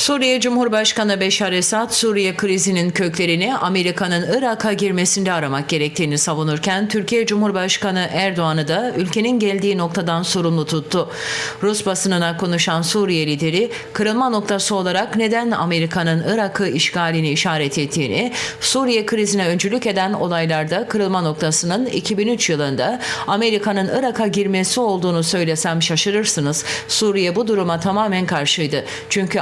Suriye Cumhurbaşkanı Beşar Esad, Suriye krizinin köklerini Amerika'nın Irak'a girmesinde aramak gerektiğini savunurken, Türkiye Cumhurbaşkanı Erdoğan'ı da ülkenin geldiği noktadan sorumlu tuttu. Rus basınına konuşan Suriye lideri, kırılma noktası olarak neden Amerika'nın Irak'ı işgalini işaret ettiğini, Suriye krizine öncülük eden olaylarda kırılma noktasının 2003 yılında Amerika'nın Irak'a girmesi olduğunu söylesem şaşırırsınız. Suriye bu duruma tamamen karşıydı. Çünkü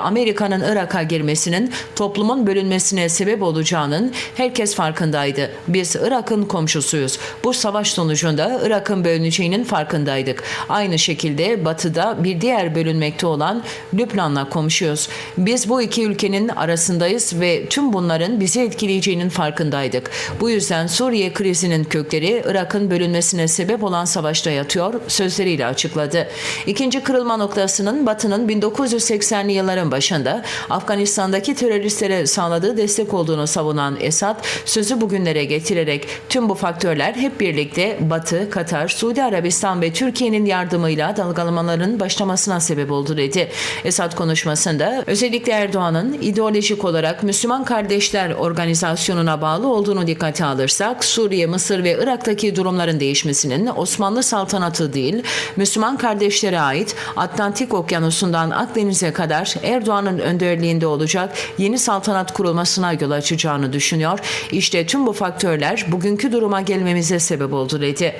Amerika'nın Irak'a girmesinin toplumun bölünmesine sebep olacağının herkes farkındaydı. Biz Irak'ın komşusuyuz. Bu savaş sonucunda Irak'ın bölüneceğinin farkındaydık. Aynı şekilde batıda bir diğer bölünmekte olan Lübnan'la komşuyuz. Biz bu iki ülkenin arasındayız ve tüm bunların bizi etkileyeceğinin farkındaydık. Bu yüzden Suriye krizinin kökleri Irak'ın bölünmesine sebep olan savaşta yatıyor sözleriyle açıkladı. İkinci kırılma noktasının Batı'nın 1980'li yılların başında Afganistan'daki teröristlere sağladığı destek olduğunu savunan Esad sözü bugünlere getirerek tüm bu faktörler hep birlikte Batı, Katar, Suudi Arabistan ve Türkiye'nin yardımıyla dalgalamaların başlamasına sebep oldu dedi. Esad konuşmasında özellikle Erdoğan'ın ideolojik olarak Müslüman Kardeşler Organizasyonu'na bağlı olduğunu dikkate alırsak Suriye, Mısır ve Irak'taki durumların değişmesinin Osmanlı saltanatı değil Müslüman kardeşlere ait Atlantik Okyanusu'ndan Akdeniz'e kadar Erdoğan'ın önderliğinde olacak yeni saltanat kurulmasına yol açacağını düşünüyor. İşte tüm bu faktörler bugünkü duruma gelmemize sebep oldu dedi.